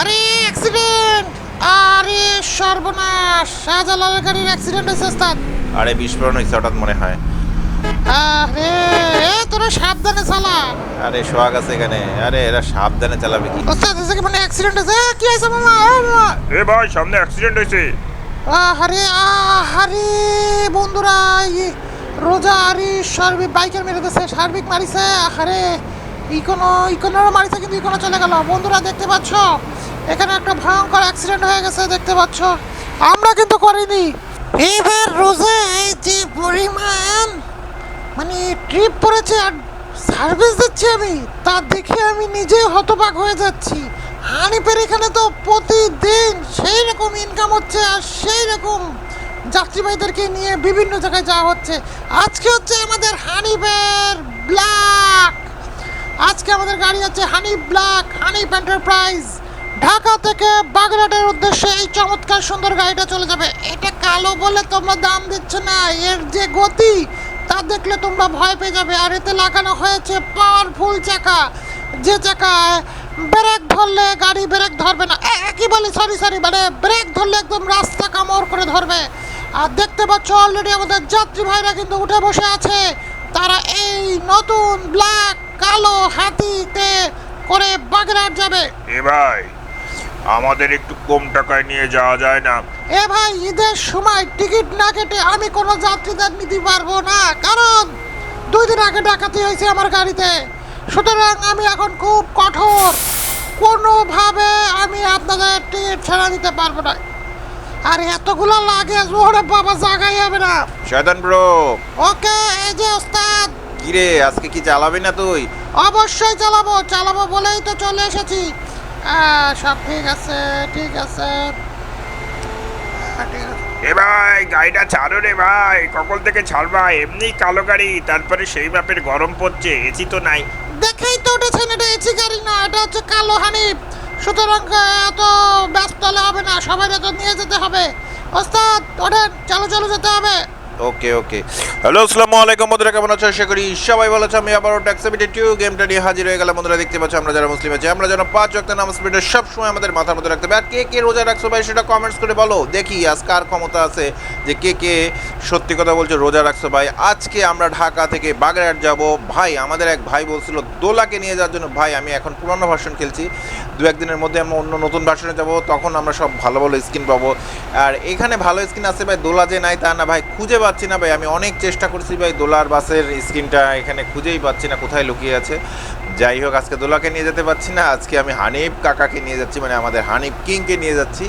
আরে অ্যাক্সিডেন্ট আরে সর্বনাশ! শাহজালালের গাড়ির অ্যাক্সিডেন্ট হয়েছে ওস্তাদ। আরে বিস্ফোরণ হয়েছে হঠাৎ মনে হয়। আরে এ তোরা সাবধানে চালা। আরে সোহাগ আছে এখানে। আরে এরা সাবধানে চালাবে কি? ওস্তাদ এসে কি মানে অ্যাক্সিডেন্ট হয়েছে? কি হয়েছে মামা? এ, মামা? এ ভাই সামনে অ্যাক্সিডেন্ট হয়েছে। আরে আরে বন্ধুরা ই রোজা আরে সার্বিক বাইকের মেরে দিছে সার্বিক মারিছে আরে ইকোনো ইকোনোরও মারিছে কিন্তু ইকোনো চলে গেল। বন্ধুরা দেখতে পাচ্ছ? এখানে একটা ভয়ঙ্কর অ্যাক্সিডেন্ট হয়ে গেছে, দেখতে পাচ্ছ। আমরা কিন্তু করিনি। এবার রোজায় যে পরিমাণ মানে ট্রিপ পড়েছে আর সার্ভিস দিচ্ছি আমি, তা দেখে আমি নিজে হতবাক হয়ে যাচ্ছি। হানিপের এখানে তো প্রতিদিন সেই রকম ইনকাম হচ্ছে আর সেই রকম যাত্রীবাহীদেরকে নিয়ে বিভিন্ন জায়গায় যাওয়া হচ্ছে। আজকে হচ্ছে আমাদের হানিপের ব্ল্যাক আজকে আমাদের গাড়ি হচ্ছে honey black Hanif enterprise Dhaka থেকে বাগেরহাটের উদ্দেশ্যে এই চমৎকার সুন্দর গাড়িটা চলে যাবে। এটা কালো বলে তোমরা দাম দিচ্ছ না, এর যে গতি তা দেখলে তোমরা ভয় পেয়ে যাবে। আর এতে লাগানো হয়েছে পাওয়ারফুল চাকা, যে চাকায় ব্রেক ধরলে গাড়ি ব্রেক ধরবে না। কি বলি? সরি সরি মানে ব্রেক ধরলে একদম রাস্তা কামড় করে ধরবে। আর দেখতে পাচ্ছ অলরেডি আমাদের যাত্রী ভাইরা কিন্তু উঠে বসে আছে। তারা এই নতুন ব্ল্যাক কালো হাতিতে করে বাগেরহাট যাবে। এ ভাই আমাদের একটু কম টাকায় নিয়ে যাওয়া যায় না। এ ভাই ঈদের সময় টিকিট না কেটে আমি কোনো যাত্রীদের নিতে পারব না। কারণ দুই দিন আগে ডাকাতি হয়েছে আমার গাড়িতে। সুতরাং আমি এখন খুব কঠোর। কোনোভাবে আমি আপনাদের টিকিট ছাড়া দিতে পারব না। আর এতগুলো লাগে ওরে বাবা জায়গায় হবে না। শয়তান ব্রো। ওকে এই যে ওস্তাদ। কিরে আজকে কি চালাবি না তুই? অবশ্যই চালাবো চালাবো বলেই তো চলে এসেছি। সব ঠিক আছে ঠিক আছে। এ ভাই গাড়িটা ছাড়ো রে ভাই কখন থেকে ছাড়বা? এমনি কালো গাড়ি তারপরে সেই মাপের গরম পড়ছে এসি তো নাই। দেখেই তো উঠেছেন এটা এসি গাড়ি না এটা হচ্ছে কালো হানিফ। সুতরাং এত ব্যস্ত হলে হবে না সবাই তো নিয়ে যেতে হবে। ওস্তাদ ওঠেন চালু চালু যেতে হবে। ওকে ওকে হ্যালো আসসালামু আলাইকুম বন্ধুরা, কেমন আছো? আশা করি সবাই ভালো আছো। আমি আবারও ট্যাক্সিবিটি টু গেমটা নিয়ে হাজির হয়ে গেলাম। বন্ধুরা, দেখতে পাচ্ছ, আমরা যারা মুসলিম আছি, আমরা যেন পাঁচ ওয়াক্ত নামাজ পড়ে সব সময় আমাদের মাথার মধ্যে রাখতে হবে। আর কে কে রোজা রাখছো ভাই, সেটা কমেন্টস করে বলো। দেখি আজ কার ক্ষমতা আছে, যে কে কে সত্যি কথা বলছো রোজা রাখছো ভাই। আজকে আমরা ঢাকা থেকে বাগেরহাট যাব। ভাই, আমাদের এক ভাই বলছিল, দোলাকে নিয়ে যাওয়ার জন্য, ভাই, আমি এখন পুরনো ভার্সন খেলছি। দু একদিনের মধ্যে আমরা অন্য নতুন ভার্সনে যাব, তখন আমরা সব ভালো ভালো স্কিন পাবো। আর এখানে ভালো স্কিন আছে ভাই, দোলা যে নাই তা না ভাই, খুঁজে পাচ্ছি না ভাই। আমি অনেক চেষ্টা করছি ভাই, দোলার বাসের স্ক্রিনটা এখানে খুঁজেই পাচ্ছি না, কোথায় লুকিয়ে আছে। যাই হোক, আজকে দোলাকে নিয়ে যেতে পারছি না। আজকে আমি হানিফ কাকাকে নিয়ে যাচ্ছি মানে আমাদের হানিফ কিংকে নিয়ে যাচ্ছি।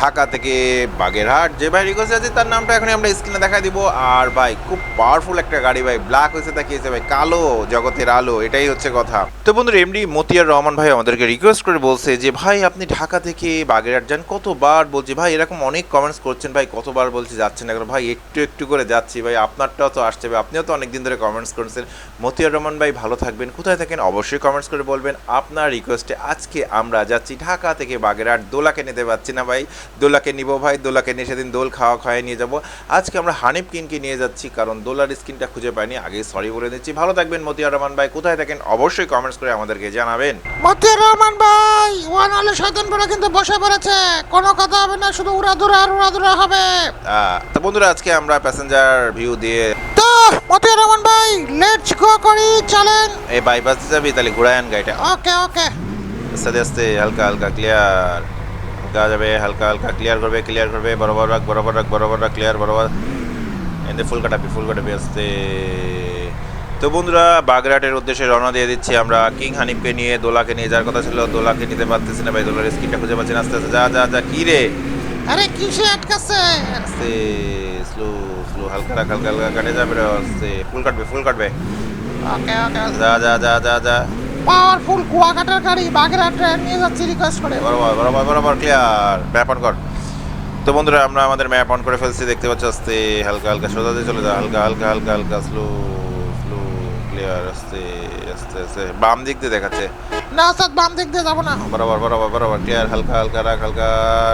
ঢাকা থেকে বাগেরহাট। যে ভাই রিকোয়েস্ট আছে, তার নামটা এখন আমরা স্ক্রিনে দেখা দিব। আর ভাই, খুব পাওয়ারফুল একটা গাড়ি ভাই। ব্ল্যাক হয়েছে তাকিয়েছে ভাই। কালো, জগতের আলো, এটাই হচ্ছে কথা। তো বন্ধুরা, এমডি মতিয়ার রহমান ভাই আমাদেরকে রিকোয়েস্ট করে বলছে যে, ভাই, আপনি ঢাকা থেকে বাগেরহাট যান। কতবার? বলছি, ভাই, এরকম অনেক কমেন্টস করছেন ভাই। কতবার বলছি, যাচ্ছেন না ভাই, একটু একটু করে যাচ্ছি ভাই। আপনারটাও তো আসছে ভাই। আপনিও তো অনেকদিন ধরে কমেন্টস করছেন। মতিয়ার রহমান ভাই, ভালো থাকবেন। কোথায় থাকেন? অবশ্যই কমেন্টস করে বলবেন আপনার রিকোয়েস্টে আজকে আমরা যাচ্ছি ঢাকা থেকে বাগেরহাট। দোলাকে নিতে পারছি না ভাই। দোলাকে নিব ভাই। দোলাকে নিয়ে সেদিন দোল খাওয়া খাওয়াই নিয়ে যাব। আজকে আমরা হানিফ কিনকে নিয়ে যাচ্ছি কারণ দোলার স্কিনটা খুঁজে পাইনি। আগে সরি বলে দিচ্ছি। ভালো থাকবেন মতিয়ার রহমান ভাই। কোথায় থাকেন অবশ্যই কমেন্টস করে আমাদেরকে জানাবেন। মতিউর রহমান ভাই ওয়ান আলে শয়তান বলে কিন্তু বসে পড়েছে। কোনো কথা হবে না শুধু উড়াদুরা আর উড়াদুরা হবে। তো বন্ধুরা আজকে আমরা প্যাসেঞ্জার ভিউ দিয়ে তো মতিউর রহমান ভাই লেটস গো করি চলেন। এই বাইপাস যাবি তাহলে ঘুরায়ন গাড়িটা। ওকে ওকে। আস্তে আস্তে হালকা হালকা ক্লিয়ার হালকা যাবে হালকা হালকা ক্লিয়ার করবে ক্লিয়ার করবে বরাবর রাখ বরাবর রাখ বরাবর রাখ ক্লিয়ার বরাবর। এতে ফুল কাটাবি ফুল কাটাবি আস্তে। তো বন্ধুরা বাগরাটের উদ্দেশ্যে রওনা দিয়ে দিচ্ছি আমরা কিং হানিফকে নিয়ে দোলাকে নিয়ে। যাওয়ার কথা ছিল দোলাকে নিতে পারতেছি না ভাই দোলার স্কিনটা খুঁজে পাচ্ছি না আস্তে আস্তে যা যা যা কি রে? আরে কিসে আটকাছে? আস্তে স্লো স্লো হালকা রাখ হালকা হালকা কাটে যাবে রে আস্তে। ফুল কাটবে ফুল কাটবে। ওকে ওকে। যা যা যা যা যা। পাওয়ারফুল কুয়াকাটার গাড়ি বাগেরহাটে নিয়ে যাচ্ছি রিকোয়েস্ট করে। বরাবর বরাবর বরাবর ক্লিয়ার ম্যাপ অন কর। তো বন্ধুরা আমরা আমাদের ম্যাপ অন করে ফেলছি দেখতে পাচ্ছ আস্তে হালকা হালকা সোজা দিয়ে চলে যা হালকা হালকা হালকা হালকা স্লো ক্লিয়ার আস্তে আস্তে আস্তে বাম দিক দিয়ে দেখাচ্ছে। না স্যার বাম দিক দিয়ে যাব না। বরাবর বরাবর বরাবর ক্লিয়ার হালকা হালকা রাখ হালকা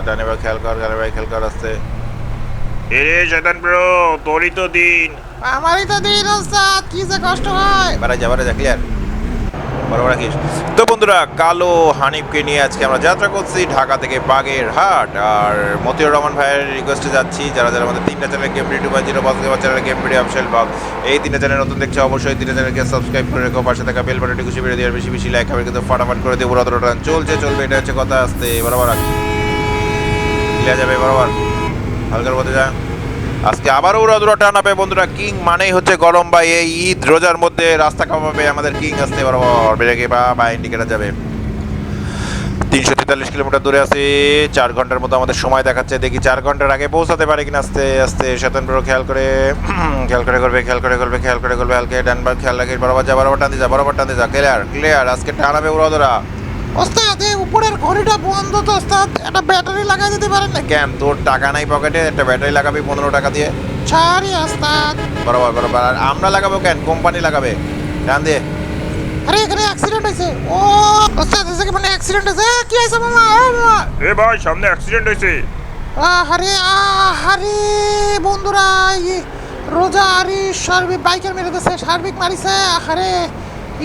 ডানে ভাই খেয়াল কর ডানে ভাই খেয়াল কর আস্তে। এ শয়তান ব্রো তোরই তো দিন। আমারই তো দিন স্যার কি যে কষ্ট হয়। বাড়া যা বাড়া যা ক্লিয়ার। বরাবর রাখিস তো বন্ধুরা, কালো হানিফকে নিয়ে আজকে আমরা যাত্রা করছি ঢাকা থেকে বাগের হাট আর মতিউর রহমান ভাইয়ের রিকোয়েস্টে যাচ্ছি। যারা যারা আমাদের তিনটা চ্যানেল গেম ভিডিও বা zero boss gamer channel game video official blog এই তিনটা চ্যানেল নতুন দেখছে, অবশ্যই তিনটা চ্যানেলকে সাবস্ক্রাইব করে রেখো। পাশে থাকা বেল বাটনটি খুশি বেড়ে দিয়ে বেশি বেশি লাইক হবে কিন্তু ফাটাফাট করে দেবো রত রান চলছে, চলবে এটা হচ্ছে কথা। আসতে বরাবর রাখ যাবে বরাবর হালকার মধ্যে যা। আজকে আবারও উড়াদুরা টানাবে বন্ধুরা কিং মানেই হচ্ছে গরম বা এই ঈদ, রোজার মধ্যে রাস্তা কামাবে আমাদের কিং আসতে বরাবর বেড়ে। বা বা ইন্ডিকেটার যাবে। তিনশো তেতাল্লিশ কিলোমিটার দূরে আছি, চার ঘণ্টার মতো আমাদের সময় দেখাচ্ছে। দেখি চার ঘণ্টার আগে পৌঁছাতে পারে কিনা আস্তে আস্তে। বড় খেয়াল করে খেয়াল করে করবে, খেয়াল করে করবে, খেয়াল করে করবে। হালকে ডানবার খেয়াল রাখি, বরাবর যা, বরাবর টানতে যা, বরাবর টানতে যা। ক্লিয়ার ক্লিয়ার আজকে টানাবে উড়াদুরা। ওস্তাদ এই উপরের ঘড়িটা বন্ধ তো ওস্তাদ একটা ব্যাটারি লাগাই দিতে পারেন নাকি? কেন? তোর টাকা নাই পকেটে একটা ব্যাটারি লাগাবি পনেরো টাকা দিয়ে? ছাড়ি ওস্তাদ বরাবর বরাবর। আর আমরা লাগাবো কেন? কোম্পানি লাগাবে। টান দিয়ে আরে এখানে অ্যাক্সিডেন্ট হয়েছে। ও ওস্তাদ এসে মানে অ্যাক্সিডেন্ট হয়েছে? কি হয়েছে মামা? ও মামা? এ ভাই সামনে অ্যাক্সিডেন্ট হয়েছে। আহারে আহারে বন্ধুরা এই রোজা আরি সার্বিক বাইকের মেরে দিছে সার্বিক মারিছে আহারে।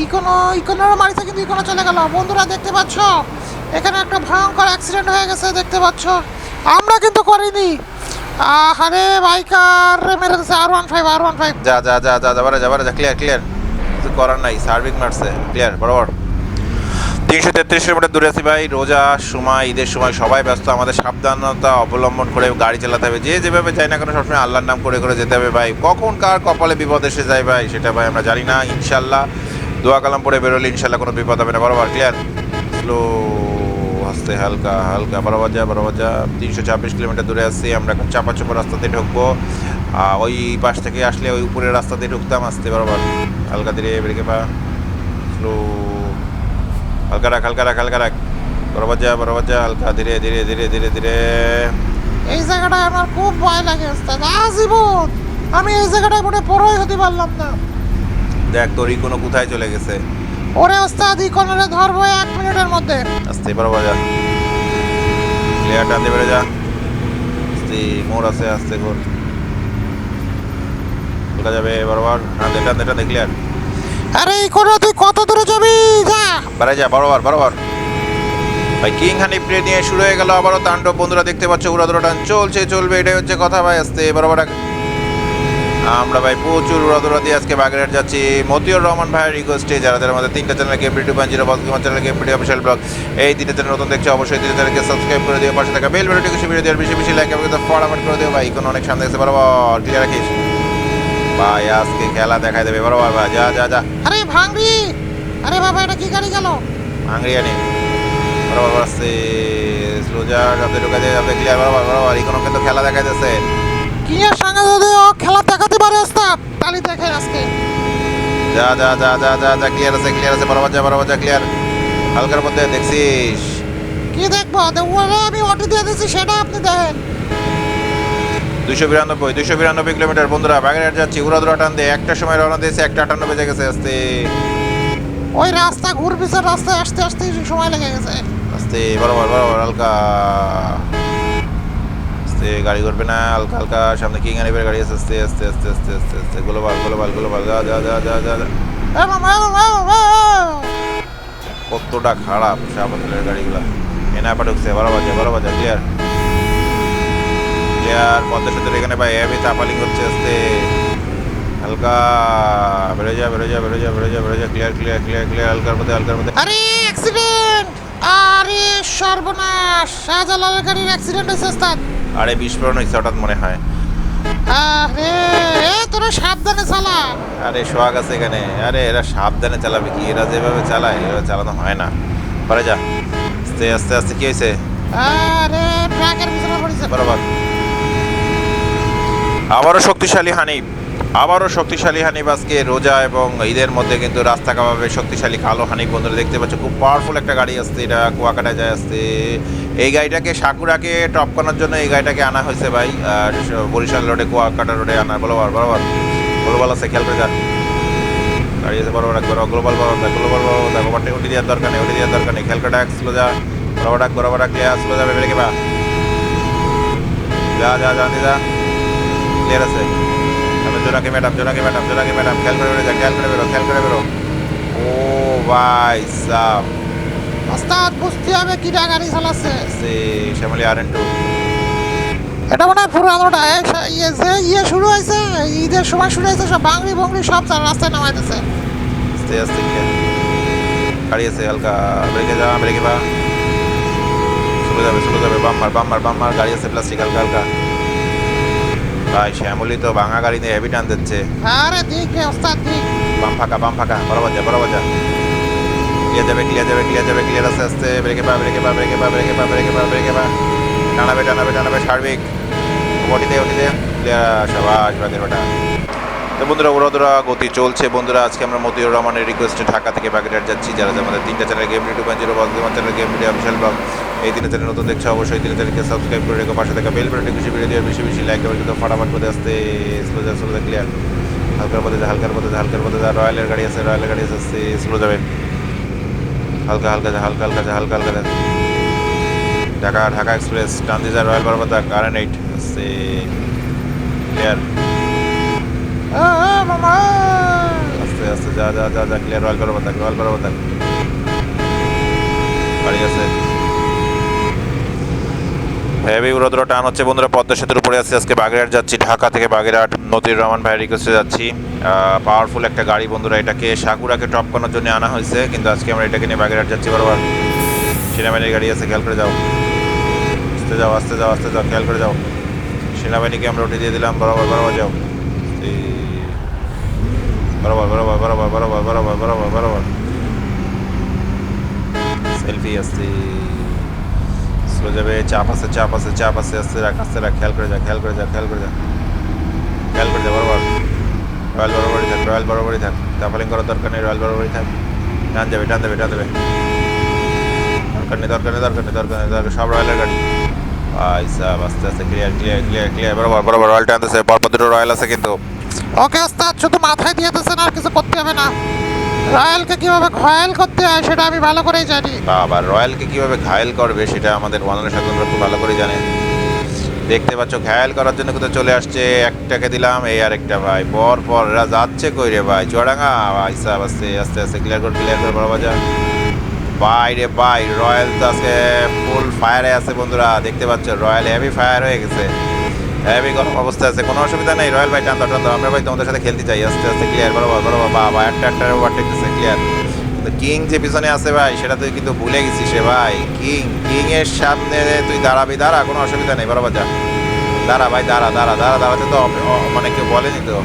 ইকোনো, ইকোনোরও মারিছে কিন্তু ইকোনো চলে গেল বন্ধুরা, দেখতে পাচ্ছ? এখানে একটা ভয়ঙ্কর অ্যাক্সিডেন্ট হয়ে গেছে, দেখতে পাচ্ছ? আমরা কিন্তু করিনি। আহারে, বাইকার মেরে গেছে আর ওয়ান ফাইভ আর ওয়ান ফাইভ যা যা যা যা, যাবারে যাবারে, যা ক্লিয়ার ক্লিয়ার কিছু করার নাই সার্ভিং মারছে ক্লিয়ার বরাবর। তিনশো তেত্রিশ কিলোমিটার দূরে আছি ভাই, রোজা, সময়, ঈদের সময় সবাই ব্যস্ত, আমাদের সাবধানতা অবলম্বন করে গাড়ি চালাতে হবে। যে যেভাবে যাই না কেন, সবসময় আল্লাহর নাম করে করে যেতে হবে ভাই। কখন কার কপালে বিপদ এসে যায় ভাই, সেটা ভাই আমরা জানি না ইনশাল্লাহ দোয়া কালাম পরে বেরোলে ইনশাল্লাহ কোনো বিপদ হবে না। বরাবর ক্লিয়ার স্লো আস্তে হালকা হালকা বরাবর যা বরাবর যা তিনশো ছাব্বিশ কিলোমিটার দূরে আসছি আমরা এখন চাপা চাপা রাস্তা দিয়ে ঢুকবো। আহ, ওই পাশ থেকে আসলে ওই উপরের রাস্তা দিয়ে ঢুকতাম আসতে বরাবর হালকা ধীরে ব্রেকে পা? স্লো হালকা রাখ হালকা রাখ হালকা রাখ। বরাবর যা বরাবর যা হালকা ধীরে ধীরে ধীরে ধীরে ধীরে। এই জায়গাটায় আমার খুব ভয় লাগে ওস্তাদ আজীবন আমি এই জায়গাটায় মনে পড়াই হতে পারলাম না। দেখ তোর কোনো কোথায় চলে গেছে। ওরে ওস্তাদ ইকোনোরে ধরবো এক মিনিটের মধ্যে। আস্তে বরাবর যা। ক্লিয়ার টানতে বেড়ে যা। আস্তে মোড় আছে আস্তে ঘোর। ঢোকা যাবে বরাবর টানতে টানতে টানতে ক্লিয়ার আরে ইকোনো তুই কত দূরে যাবি? যা। বাড়াই যা বরাবর বরাবর ভাই কিং হানি প্লে নিয়ে শুরু হয়ে গেল আবারও তাণ্ডব। বন্ধুরা দেখতে পাচ্ছ উড়াদুরা টান চলছে চলবে এটাই হচ্ছে কথা। ভাই আস্তে বরাবর আমরা ভাই প্রচুর দিয়ে আজকে বাগেরহাট যাচ্ছি। মতিউর রহমান ভাইয়ের রিকোয়েস্টে যারা যারা আমাদের তিনটা চ্যানেল গেম ভিডিও পান zero boss channel game video official blog এই তিনটা চ্যানেল নতুন দেখছে অবশ্যই তিনটা চ্যানেলকে সাবস্ক্রাইব করে দিও পাশে থাকা বেল বেলটি কিছু ভিডিও দেওয়ার বেশি বেশি লাইক এবং ফটাফট করে দিও ভাই। কোনো অনেক সামনে দেখতে বরাবর ক্লিয়ার রাখিস। ভাই আজকে খেলা দেখাই দেবে বরাবর ভাই যা যা যা। আরে ভাঙবি আরে বাবা এটা কি গাড়ি গেল? আংরিয়ানি বরাবর আসছে স্লোজার আপনি ঢুকা যায় আপনি ক্লিয়ার বরাবর বরাবর। এই কোনো কিন্তু খেলা দেখা যাচ্ছে সঙ্গে যদি ও খেলা দেখাতে পারে ওস্তাদ। তাহলে দেখে আজকে। যা যা যা যা যা যা ক্লিয়ার আছে ক্লিয়ার আছে বরাবর যা বরাবর যা ক্লিয়ার হালকার মধ্যে দেখছিস। কি দেখব? ওরে আমি অটো দিয়ে দিচ্ছি সেটা আপনি দেখেন। দুইশো বিরানব্বই দুইশো বিরানব্বই কিলোমিটার। বন্ধুরা বাগেরহাট যাচ্ছি উড়াদুরা টান দিয়ে একটা সময় রওনা দিয়েছে একটা আটান্ন বেজে গেছে আস্তে। ওই রাস্তা ঘুরপিছে রাস্তায় আসতে আসতে সময় লেগে গেছে। আস্তে বরাবর বরাবর হালকা। আস্তে গাড়ি করবে না হালকা হালকা সামনে কিং আনিবের গাড়ি আছে আস্তে আস্তে আস্তে আস্তে আস্তে আস্তে গ্লোবাল গ্লোবাল গ্লোবাল যা যা যা যা যা কতটা খারাপ শাহবাজের গাড়িগুলো। এনাপা ঢুকছে বারো বাজে বারো বাজে ক্লিয়ার ক্লিয়ার পদ্মা সেতুর এখানে ভাই হেভি চাপালিং হচ্ছে আস্তে। হালকা বেরো যা বেরো যা বেরো যা বেরো যা বেরো যা ক্লিয়ার ক্লিয়ার ক্লিয়ার ক্লিয়ার হালকার মধ্যে হালকার মধ্যে। আরে অ্যাক্সিডেন্ট আরে সর্বনাশ! শাহজালালের গাড়ির অ্যাক্সিডেন্ট হয়েছে ওস্তাদ। আরে বিস্ফোরণ হয়েছে হঠাৎ মনে হয়। আরে এ তোরা সাবধানে চালা। আরে সোহাগ আছে এখানে। আরে এরা সাবধানে চালাবে কি? এরা যেভাবে চালায় এরা চালানো হয় না। পরে যা। আস্তে আস্তে আস্তে কি হয়েছে আরে ট্রাকের পিছনে পড়েছে। বরাবর। আবারও শক্তিশালী হানিফ। আবারও শক্তিশালী হানিফ আজকে রোজা এবং ঈদের মধ্যে কিন্তু রাস্তা কামাবে শক্তিশালী কালো হানিফ। বন্ধুরা দেখতে পাচ্ছ, খুব পাওয়ারফুল একটা গাড়ি আসছে, এটা কুয়াকাটা যায় আসছে। এই গাড়িটাকে সাকুরাকে টপ করার জন্য এই গাড়িটাকে আনা হয়েছে ভাই। আর বরিশাল রোডে, কুয়াকাটা রোডে আনা বরাবর বরাবর। গ্লোবাল আছে, খেয়াল করে যান। গাড়ি আছে বরাবর রাখ বরাবর গ্লোবাল বরাবর দেখ গ্লোবাল বরাবর দেখ ওভারটে উঠে দেওয়ার দরকার নেই, উঠে দেওয়ার দরকার নেই। খেয়াল করে ডাক স্লো যা। বরাবর ডাক বরাবর ডাক ক্লিয়ার স্লো যাবে, বেড়ে যা যা যা যা ক্লিয়ার আছে। জোনাকি madam Jonaki madam Jonaki madam খেয়াল করে বেরো যা খেয়াল করে বেরো খেয়াল করে বেরো। ও ভাই সাব। ওস্তাদ বুঝতে হবে কিরা গাড়ি চালাচ্ছে। সে শ্যামলি আর টু। এটা মনে হয় পুরানোটা ইয়ে যে ইয়ে শুরু হয়েছে ঈদের সময় শুরু হয়েছে সব বাংলি বংলি সব চার রাস্তায় নামাইতেছে আস্তে আস্তে গাড়ি আছে হালকা ব্রেকে যা ব্রেকে বা চলে যাবে চলে যাবে বাম্মার বাম্মার বাম্মার গাড়ি আছে প্লাস্টিক হালকা হালকা। ভাই শ্যামলি তো ভাঙা গাড়ি নিয়ে হেভি টান দিচ্ছে। আরে রে ওস্তাদ দিক। বাম ফাঁকা বাম ফাঁকা বরাবর যা বরাবর যা। ক্লিয়ার যাবে ক্লিয়ার যাবে ক্লিয়ার যাবে ক্লিয়ার আস্তে আস্তে ব্রেকে পা ব্রেকে পা ব্রেকে পা ব্রেকে পা ব্রেকে পা ব্রেকে পা। টানাবে টানাবে টানাবে সার্বিক। ওটিতে ওটিতে। ক্লিয়ার সবাস বাগের ওটা তো বন্ধুরা ওরা গতি চলছে। বন্ধুরা আজকে আমরা মতিউর রহমানের রিকোয়েস্টে ঢাকা থেকে বাগেরহাট যাচ্ছি। যারা যারা আমাদের তিনটা channel game two point zero Bardhaman channel game media Bishal blog এই তিনটা চ্যানেল নতুন দেখছ, অবশ্যই তিনটা চ্যানেলকে সাবস্ক্রাইব করে রেখো। পাশে থাকা বেল বাটনটি খুশি ভিডিও দিয়ে বেশি বেশি লাইক করে কিন্তু ফটাফট করে আসতে স্লো যা স্লো ক্লিয়ার হালকার পথে যা, হালকার পথে যা, হালকার পথে যা, রয়্যালের গাড়ি আছে, রয়্যালের গাড়ি আছে স্লো যাবে। হালকা হালকা যা, হালকা হালকা যা, হালকা হালকা যা। ঢাকা ঢাকা এক্সপ্রেস টান দিয়ে যা, রয়্যাল বারবাদা এন এইট আস্তে ক্লিয়ার আস্তে আস্তে যা যা যা যা ক্লিয়ার রয়্যাল বরাবর থাক রয়্যাল বরাবর থাক গাড়ি আছে। হেভি উড়োদ্র টান হচ্ছে বন্ধুরা পদ্মা সেতুর উপরে আছে। আজকে বাগেরহাট যাচ্ছি। ঢাকা থেকে বাগেরহাট নতির রহমান ভাই রিকোয়েস্টে যাচ্ছি। পাওয়ারফুল একটা গাড়ি বন্ধুরা এটাকে সাকুরাকে টপ করার জন্য আনা হয়েছে। কিন্তু আজকে আমরা এটাকে নিয়ে বাগেরহাট যাচ্ছি বরাবর। সেনাবাহিনীর গাড়ি আছে, খেয়াল করে যাও। আস্তে যাও আস্তে যাও আস্তে যাও, খেয়াল করে যাও। সেনাবাহিনীকে আমরা উঠে দিয়ে দিলাম, বরাবর বরাবর যাও। বরাবর বরাবর বরাবর বরাবর বরাবর বরাবর বরাবর। সেলফি আসছে স্লো যাবে, চাপ আছে চাপ আছে চাপ আছে, আস্তে রাখ আস্তে রাখ, খেয়াল করে যা, খেয়াল করে যা, খেয়াল করে যা। খেয়াল করে যা, বরাবর। রয়্যাল বরাবরই থাক, রয়্যাল বরাবরই থাক। তাফালিং করার দরকার নেই, রয়্যাল বরাবরই থাক। টান যাবে টান দেবে টান দেবে। দরকার নেই দরকার নেই দরকার নেই দরকার নেই, দরকার সব রয়্যালের গাড়ি। ভাই সাহেব আস্তে আস্তে ক্লিয়ার ক্লিয়ার ক্লিয়ার ক্লিয়ার বরাবর বরাবর, রয়্যাল টানতেছে, পরপর দুটো রয়্যাল আছে কিন্তু। ওকে, ওস্তাদ, শুধু মাথায় দিয়ে দিয়েছেন, আর কিছু করতে হবে না। রয়্যালকে কীভাবে ঘয়াল করতে হয় সেটা আমি ভালো করেই জানি। বাবা রয়্যালকে কীভাবে ঘায়েল করবে সেটা আমাদের বনানের স্বাধীনরা খুব ভালো করে জানে দেখতে পাচ্ছ, ঘায়েল করার জন্য কোথাও চলে আসছে, একটাকে দিলাম, এই আরেকটা ভাই। পর পর এরা যাচ্ছে কই রে ভাই? চুয়াডাঙ্গা? ভাই সাহেব, আস্তে আস্তে আস্তে ক্লিয়ার করে ক্লিয়ার করে, বড় বাজার। ভাই রে ভাই রয়্যাল তো আজকে ফুল ফায়ারে আছে বন্ধুরা। দেখতে পাচ্ছ, রয়্যাল হেভি ফায়ার হয়ে গেছে। হেভি গরম অবস্থা আছে। কোনো অসুবিধা নেই, রয়্যাল ভাই টান্দা টান্দা আমরা ভাই তোমাদের সাথে খেলতে চাই। আস্তে আস্তে ক্লিয়ার বরাবর বরাবর বাবা একটা একটা ওভারটেক দিচ্ছে ক্লিয়ার কিং যে পিছনে আছে ভাই, সেটা তুই কিন্তু ভুলে গেছিস রে ভাই। কিং কিং এর সামনে তুই দাঁড়াবি, দাঁড়া, কোনো অসুবিধা নেই, বরাবর যা। দাঁড়া ভাই, দাঁড়া দাঁড়া দাঁড়া, দাঁড়াতে তো মানে কেউ বলেনি তো।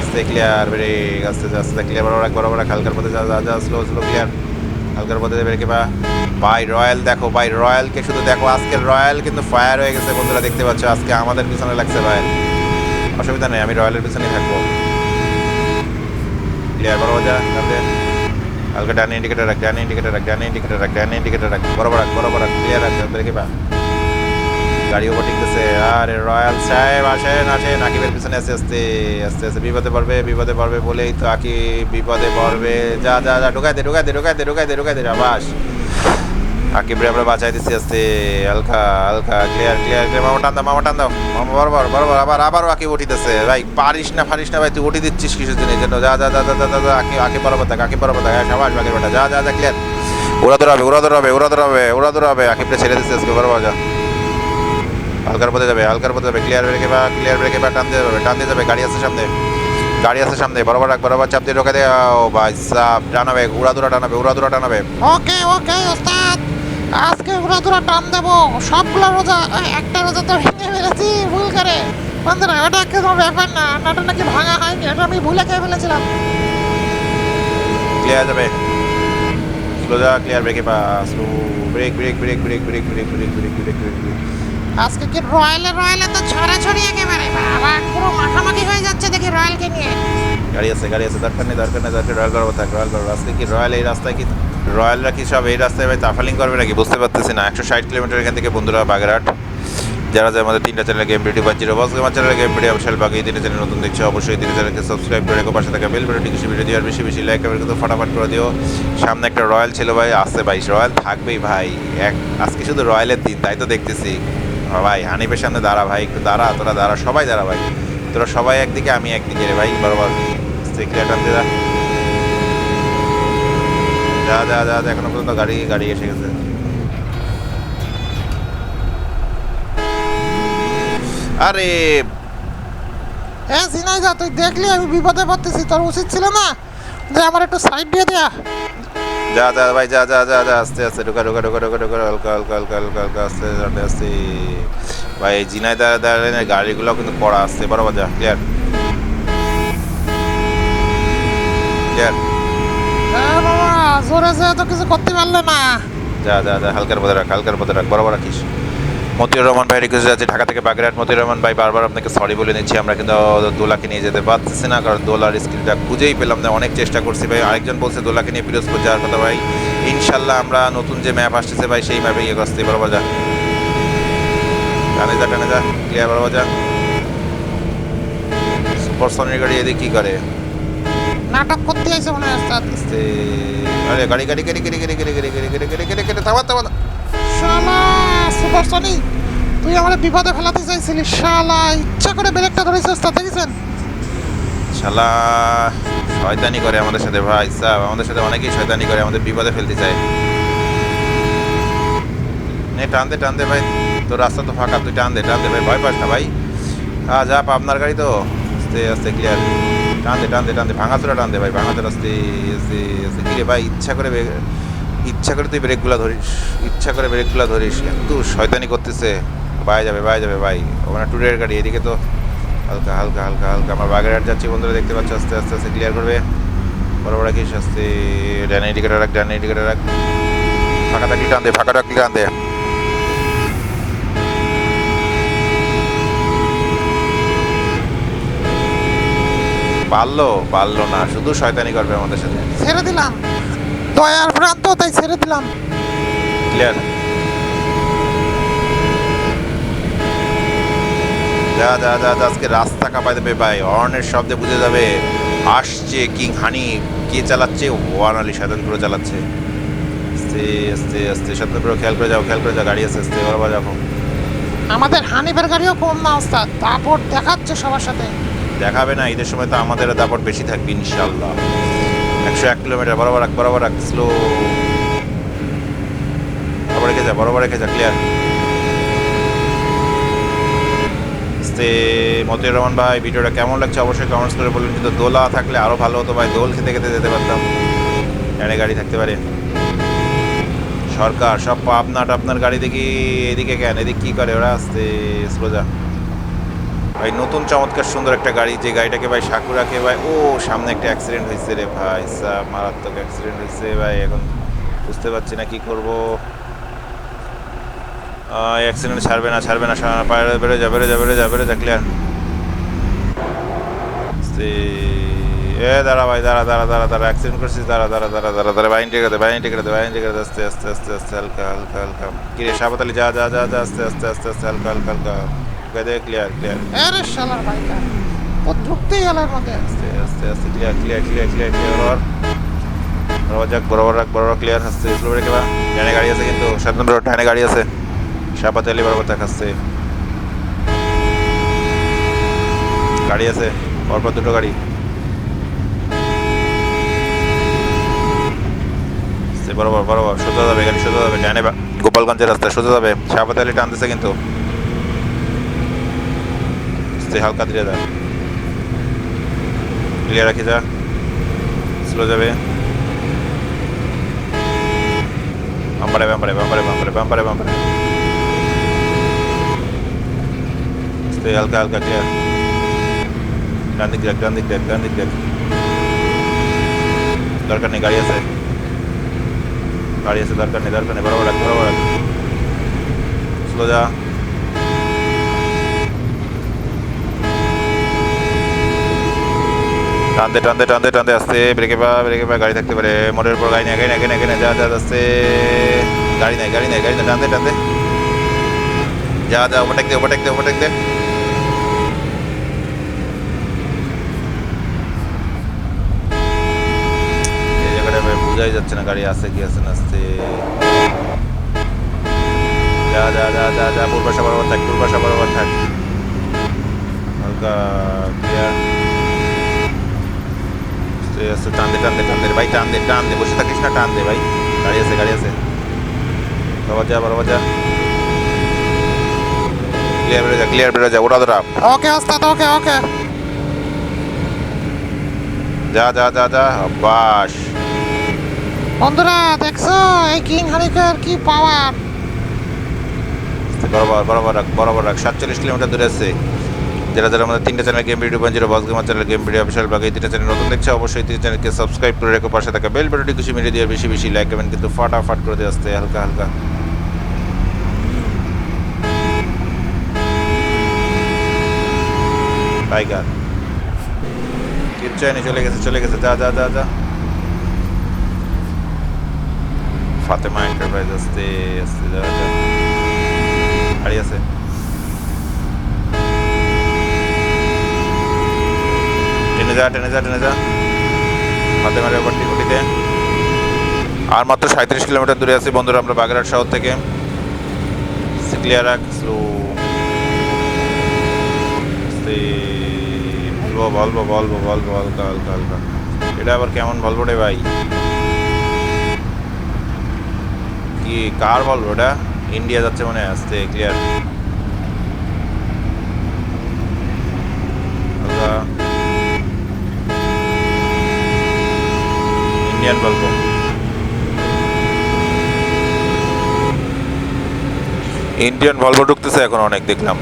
আস্তে ক্লিয়ার ব্রেক আস্তে আস্তে ক্লিয়ার রাখ, বরাবর হালকার পথে যা যা স্লো স্লো ক্লিয়ার হালকার পথে ব্রেকে বা ভাই রয়্যাল দেখো ভাই রয়্যালকে শুধু দেখো আজকের রয়্যাল কিন্তু ফায়ার হয়ে গেছে বন্ধুরা দেখতে পাচ্ছ আজকে আমাদের পিছনে লাগছে রয়্যাল অসুবিধা নেই আমি রয়্যালের পিছনেই থাকব ক্লিয়ার বরাবর যা তারপরে হালকা ডান ইন্ডিকেটার রাখ ডান ইন্ডিকেটার রাখ ডান ইন্ডিকেটার রাখ ডান ইন্ডিকেটার রাখ বরাবর রাখ বরাবর রাখ ক্লিয়ার রাখ ব্রেকে বা গাড়ি ওভারটেক দিচ্ছে আরে রয়্যাল সাহেব আসেন আসেন আকিবের পিছনে আস্তে আস্তে আস্তে আস্তে বিপদে পড়বে বিপদে পড়বে বলেই তো আকি বিপদে পড়বে যা যা যা ঢুকাই দে ঢুকাই দে ঢুকাই দে ঢুকাই দে ঢুকাই দে আবাস আকিবরে আমরা বাঁচাই দিচ্ছি আস্তে হালকা হালকা ক্লিয়ার ক্লিয়ার ক্লিয়ার মামা টান দাও মামা টান দাও। মামা বরাবর বরাবর আবার আবারও আকি উঠিতেছে। ভাই পারিস না পারিস না ভাই তুই উঠি দিচ্ছিস জন্য এই জন্য। যা যা যা যা যা যা, যা আকি আকি বরাবর থাক আকি বরাবর থাক সবাই বাগের বেটা যা যা যা ক্লিয়ার ওরা দৌড়াবে ওরা দৌড়াবে ওরা দৌড়াবে ওরা দৌড়াবে আকিবরে ছেড়ে দিচ্ছে আজকে বরাবর যা। হালকার পথে যাবে হালকার পথে যাবে। ক্লিয়ার ব্রেকে বা ক্লিয়ার ব্রেকে বা টান দিয়ে যাবে টান দিয়ে যাবে। গাড়ি আছে সামনে। গাড়ি আছে সামনে বরাবর রাখ বরাবর চাপ দিয়ে ঢোকা দে। ও ভাই সাপ উড়া দুরা টানাবে উড়া দুরা টানাবে ওকে ওকে ওস্তাদ। আজকে ওরা তোরা টান দেবো সবগুলো রোজা একটা রোজা তো ভেঙে ফেলেছি ভুল করে বন্ধুরা ওটা কোনো ব্যাপার না নাটা নাকি ভাঙা হয়নি এটা আমি ভুলে খেয়ে ফেলেছিলাম ক্লিয়ার যাবে যা ক্লিয়ার ব্রেকে পা slow brake brake brake brake brake brake brake brake brake brake brake আজকে কি রয়্যালে রয়্যালে তো ছড়াছড়ি একেবারে বাবা পুরো মাখামাখি হয়ে যাচ্ছে দেখি রয়্যালকে নিয়ে গাড়ি আছে গাড়ি আছে দরকার নেই দরকার নেই দরকার রয়্যাল বরাবর থাক রয়্যাল বরাবর আজকে কি রয়্যাল এই রাস্তায় কি রয়্যালরা কি সব এই রাস্তায় ভাই তাফালিং করবে নাকি? বুঝতে পারতেছি না। একশো ষাট কিলোমিটার এখান থেকে বন্ধুরা বাগেরহাট। যারা যারা আমাদের তিনটা চ্যানেল গেম ভিডিও পাচ্ছি রবাস gamer channel game video Bishal বাকি তিনটা চ্যানেল নতুন দেখছ, অবশ্যই তিনটা চ্যানেলকে সাবস্ক্রাইব করে রেখো। পাশে থাকা বেল বাটনটি কিছু ভিডিও আর বেশি বেশি লাইক করে কিন্তু ফটাফট করে দিও। সামনে একটা রয়্যাল ছিল ভাই, আসছে ভাই। রয়্যাল থাকবেই ভাই। এক, আজকে শুধু রয়্যালের দিন, তাই তো দেখতেছি। ভাই, হানিফের সামনে দাঁড়া ভাই, একটু দাঁড়া, তোরা দাঁড়া, সবাই দাঁড়া ভাই। তোরা সবাই একদিকে, আমি একদিকে রে ভাই, বরাবর। ক্লিয়ার টান দে দা যা যা যা যা, এখনও পর্যন্ত গাড়ি গাড়ি এসে গেছে। আরে হ্যাঁ জিনাইদা তুই দেখলি আমি বিপদে পড়তেছি তোর উচিত ছিল না? যে আমার একটু সাইড দিয়ে দেয়া। যা যা ভাই যা যা যা যা আস্তে আস্তে ঢোকা ঢোকা ঢোকা ঢোকা ঢোকা হালকা হালকা হালকা হালকা হালকা আস্তে আস্তে আস্তে। ভাই জিনাই দা দাঁড়ালে গাড়িগুলো কিন্তু কড়া আসছে বরাবর যা ক্লিয়ার ক্লিয়ার জোরে যে কিছু করতে পারলে না। যা যা যা, হালকার পথে রাখ, হালকার পথে রাখ, বরাবর রাখিস। মতিউর রহমান ভাই রিকোয়েস্ট আছে, ঢাকা থেকে বাগেরহাট। মতিউর রহমান ভাই, বারবার আপনাকে সরি বলে নিচ্ছি, আমরা কিন্তু দোলাকে নিয়ে যেতে পারতেছি না, কারণ দোলার স্ক্রিনটা খুঁজেই পেলাম না, অনেক চেষ্টা করছি ভাই। আরেকজন বলছে দোলাকে নিয়ে পিরোজপুর যাওয়ার কথা ভাই। ইনশাল্লাহ আমরা নতুন যে ম্যাপ আসতেছে ভাই, সেই ম্যাপে ইয়ে করছি বরাবর যা। টানে যা টানে যা ক্লিয়ার বরাবর যা। সুপার সনির গাড়ি এদিকে কি করে? নাটক করতে আইছে মনে হয়। আস্তে আরে গাড়ি গাড়ি গাড়ি গাড়ি গাড়ি গাড়ি গাড়ি গাড়ি গাড়ি গাড়ি গাড়ি গাড়ি থামা থামা শালা সুপার সনি তুই আমার বিপদে ফেলাতে চাইছিলি শালা ইচ্ছা করে ব্রেকটা ধরেছিস ওস্তাদ দেখেছেন শালা শয়তানি করে আমাদের সাথে ভাই সাহেব আমাদের সাথে অনেকেই শয়তানি করে আমাদের বিপদে ফেলতে চায় নে টান দে টান দে ভাই তোর রাস্তা তো ফাঁকা তুই টান দে টান দে ভাই ভয় পাস না ভাই হ্যাঁ যা আপনার গাড়ি তো আস্তে আস্তে ক্লিয়ার টান দে টান দে টান দে ভাঙাচোরা টান ভাই ভাঙাচোরা আস্তে আস্তে আস্তে ভাই, ইচ্ছা করে ইচ্ছা করে তুই ব্রেকগুলো ধরিস, ইচ্ছা করে ব্রেকগুলো ধরিস একটু শয়তানি করতেছে। বাই যাবে বাই যাবে, ভাই। ওখানে ট্যুরের গাড়ি, এদিকে তো হালকা হালকা হালকা হালকা। আমার বাগেরহাট যাচ্ছি বন্ধুরা, দেখতে পাচ্ছ, আস্তে আস্তে আস্তে ক্লিয়ার করবে। বড় বড় রাখিস আস্তে ডানে ইন্ডিকেটার রাখ ডানে ইন্ডিকেটার রাখ। ফাঁকা থাকলে টান দে ফাঁকা রাখলে টান দে পারল পারল না। শুধু শয়তানি করবে আমাদের সাথে। ছেড়ে দিলাম। দয়ার ভ্রান্ত তাই ছেড়ে দিলাম। ক্লিয়ার যা যা যা যা, আজকে রাস্তা কাঁপাই দেবে ভাই। হর্নের শব্দে বুঝে যাবে। আসছে কিং হানি কে চালাচ্ছে? ওয়ান আলী সাধনপুর চালাচ্ছে। আস্তে আস্তে আস্তে সাধনপুর খেয়াল করে যাও খেয়াল করে যাও গাড়ি আছে আস্তে বরাবর যাব আমাদের হানিফের গাড়িও কম না ওস্তাদ। তারপর দেখাচ্ছে সবার সাথে। দেখাবে না, ঈদের সময় তো আমাদের দাপট বেশি থাকবে ইনশাল্লাহ একশো এক কিলোমিটার, বরাবর রাখ বরাবর রাখ স্লো বরাবর রেখে যা বরাবর রেখে যা ক্লিয়ার মতিউর রহমান ভাই, ভিডিওটা কেমন লাগছে? অবশ্যই কমেন্টস করে বলুন কিন্তু দোলা থাকলে আরও ভালো হতো ভাই, দোল খেতে খেতে যেতে পারতাম। এনে গাড়ি থাকতে পারে। সরকার, সব আপনার আপনার গাড়ি দেখি, এদিকে কেন? এদিকে কী করে? ওরা আসতে স্লো যা। ভাই, নতুন চমৎকার সুন্দর একটা গাড়ি, যে গাড়িটাকে ভাই সাকুরাকে ভাই, ও সামনে একটা অ্যাক্সিডেন্ট হয়েছে রে ভাই সাহ মারাত্মক অ্যাক্সিডেন্ট হয়েছে ভাই, এখন বুঝতে পারছি না কি করব। অ্যাক্সিডেন্ট ছাড়বে না ছাড়বে না সা- পায়ে বেরো যা বেরো যা বেরো যা বেরো যা ক্লিয়ার এ দাঁড়া ভাই, দাঁড়া দাঁড়া দাঁড়া দাঁড়া অ্যাক্সিডেন্ট করছিস, দাঁড়া দাঁড়া দাঁড়া দাঁড়া দাঁড়া বাইন টেকে দে বাইন টেকে দে বাইন টেকে দে, আস্তে আস্তে আস্তে আস্তে, হালকা হালকা হালকা। কিরে সাবাতালি যা যা যা যা, আস্তে আস্তে আস্তে আস্তে, হালকা হালকা হালকা। দে ক্লিয়ার ক্লিয়ার আরে শালার বাইকা। ও ঢুকতেই গেল মধ্যে। আস্তে আস্তে আস্তে clear clear clear clear clear বরাবর। বরাবর যাক বরাবর রাখ বরাবর ক্লিয়ার আসতে স্লো রেখে বা। ডানে গাড়ি আছে কিন্তু স্বাধীন রোড ডানে গাড়ি আছে। সাপাতে আলি বরাবর থাক গাড়ি আছে পরপর দুটো গাড়ি। বরাবর বরাবর সোজা যাবে গাড়ি সোজা যাবে ডানে গোপালগঞ্জের রাস্তা সোজা যাবে। সাপাতে আলি টানতেছে কিন্তু। আস্তে হালকা ধীরে যা ক্লিয়ার রাখি যা। স্লো যাবে। বাম্পারে বাম্পারে বাম্পারে বাম্পারে বাম্পারে বাম্পারে আস্তে হালকা হালকা ক্লিয়ার ডান দিক দেখ, ডান দিক দেখ, ডান দিক দেখ। দরকার নেই, গাড়ি আছে। গাড়ি আছে, দরকার নেই দরকার নেই। বরাবর রাখ বরাবর রাখ। স্লো যা। টানতে টানতে টানতে টানতে আসতে ব্রেকে পা ব্রেকে পা, গাড়ি থাকতে পারে। মোটরের উপর গাড়ি নেই গাড়ি নেই গাড়ি নেই যা যা আসতে গাড়ি নেই গাড়ি নেই গাড়ি নেই টানতে টানতে। যা যা, ওভারটেক দে ওভারটেক দে ওভারটেক দে। বোঝাই যাচ্ছে না গাড়ি আছে কি আছে না আসতে যা যা যা যা যা পূর্বাশা বরাবর থাক পূর্বাশা বরাবর থাক। হালকা। আস্তে টান দে টান দে টান দে ভাই টান দে টান দে বসে থাকিস না টান দে ভাই। গাড়ি আছে গাড়ি আছে। বাবা যা বাবা যা। ক্লিয়ার বেরো যা ক্লিয়ার বেরো যা ওরা ধরা। ওকে ওস্তাদ ওকে ওকে যা যা যা যা বাস বন্ধুরা দেখছ এই কিং কি পাওয়ার বরাবর বরাবর রাখ বরাবর রাখ সাতচল্লিশ কিলোমিটার দূরে আছে। যারা যারা আমাদের তিনটা channel game video zero boss gamer channel game video official বাকি তিনটা চ্যানেল নতুন দেখছে, অবশ্যই তিন চ্যানেলকে সাবস্ক্রাইব করে রেখো, পাশে থাকা বেল বাটনটি খুশি মেরে দিয়ে বেশি বেশি লাইক কমেন্ট কিন্তু ফাটাফাট করে দিয়ে আসতে, হালকা হালকা। টাইগার কিচ্ছু হয়নি চলে গেছে চলে গেছে, যা যা যা যা। ফাতেমা এন্টারপ্রাইজ আসতে আসতে, যা যা। আছে। টেনে যা টেনে যা টেনে যা হাতে মারে ওপর টিকুটিতে আর মাত্র সাঁত্রিশ কিলোমিটার দূরে আছি বন্ধুরা আমরা বাগেরহাট শহর থেকে। ক্লিয়ার রাখ স্লো বলব বলব বলব বলব হালকা হালকা হালকা এটা আবার কেমন বলব রে ভাই? কি, কার বলব ওটা ইন্ডিয়া যাচ্ছে মনে আসতে ক্লিয়ার ইন্ডিয়ান বলব ইন্ডিয়ান ভলভো ঢুকতেছে এখন অনেক দেখলাম।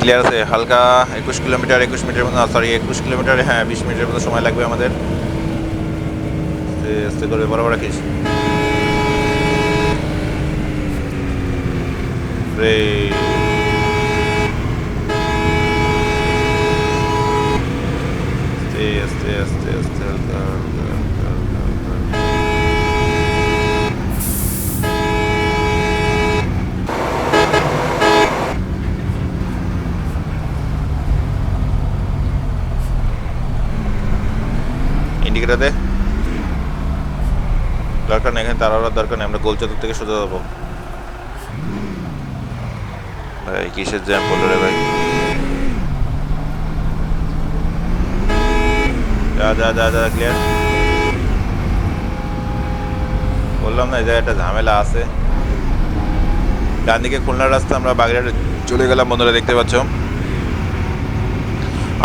ক্লিয়ার আছে হালকা একুশ কিলোমিটার একুশ মিটার মতো সরি একুশ কিলোমিটার হ্যাঁ বিশ মিনিটের মতো সময় লাগবে আমাদের। আস্তে আস্তে করে বরাবর রাখিস। রে আস্তে আস্তে আস্তে ইন্ডিকেটার? দরকার নেই, এখানে তাড়ানোর দরকার নেই, আমরা গোল চতুর থেকে সোজা যাব। ভাই, কিসের জ্যাম বলল রে ভাই? যা যা ক্লিয়ার বললাম না, এই জায়গায় একটা ঝামেলা আছে। ডান দিকে খুলনার রাস্তা, আমরা বাগেরহাটে চলে গেলাম, বন্ধুরা দেখতে পাচ্ছ।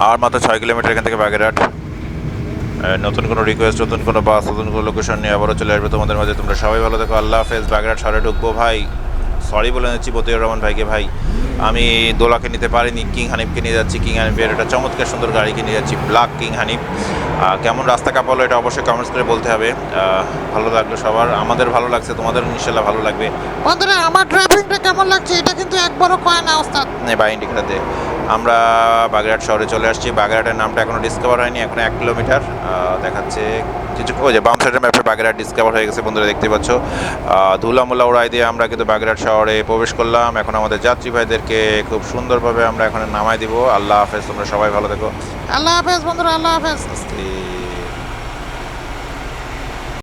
আর মাত্র ছয় কিলোমিটার এখান থেকে বাগেরহাট। নতুন কোনো রিকোয়েস্ট নতুন কোনো বাস নতুন কোনো লোকেশন নিয়ে আবারও চলে আসবে তোমাদের মাঝে। তোমরা সবাই ভালো দেখো আল্লাহ হাফেজ, বাগেরহাট শহরে ঢুকবো, ভাই। সরি বলে নিচ্ছি বতিউর রহমান ভাইকে ভাই আমি দোলাকে নিতে পারিনি কিং হানিফকে নিয়ে যাচ্ছি কিং হানিফের একটা চমৎকার সুন্দর গাড়িকে নিয়ে যাচ্ছি ব্ল্যাক কিং হানিফ। কেমন রাস্তা কাপালো এটা অবশ্যই কমেন্টস করে বলতে হবে। ভালো লাগল সবার আমাদের ভালো লাগছে তোমাদের ইনশাল্লাহ ভালো লাগবে। বন্ধুরা আমার ড্রাইভিংটা কেমন লাগছে? এটা কিন্তু একবারও কয় না ওস্তাদ। নে দে। আমরা বাগেরহাট শহরে চলে আসছি। বাগেরহাটের নামটা এখনও ডিসকভার হয়নি এখন এক কিলোমিটার দেখাচ্ছে। কিছু ওই যে বাম সাইডের ম্যাপে বাগেরহাট ডিসকভার হয়ে গেছে বন্ধুরা দেখতে পাচ্ছ। ধুলামুলা উড়াই দিয়ে আমরা কিন্তু বাগেরহাট শহরে প্রবেশ করলাম। এখন আমাদের যাত্রী ভাইদেরকে খুব সুন্দরভাবে আমরা এখানে নামাই দিব। আল্লাহ হাফেজ তোমরা সবাই ভালো থেকো। আল্লাহ হাফেজ বন্ধুরা আল্লাহ হাফেজ।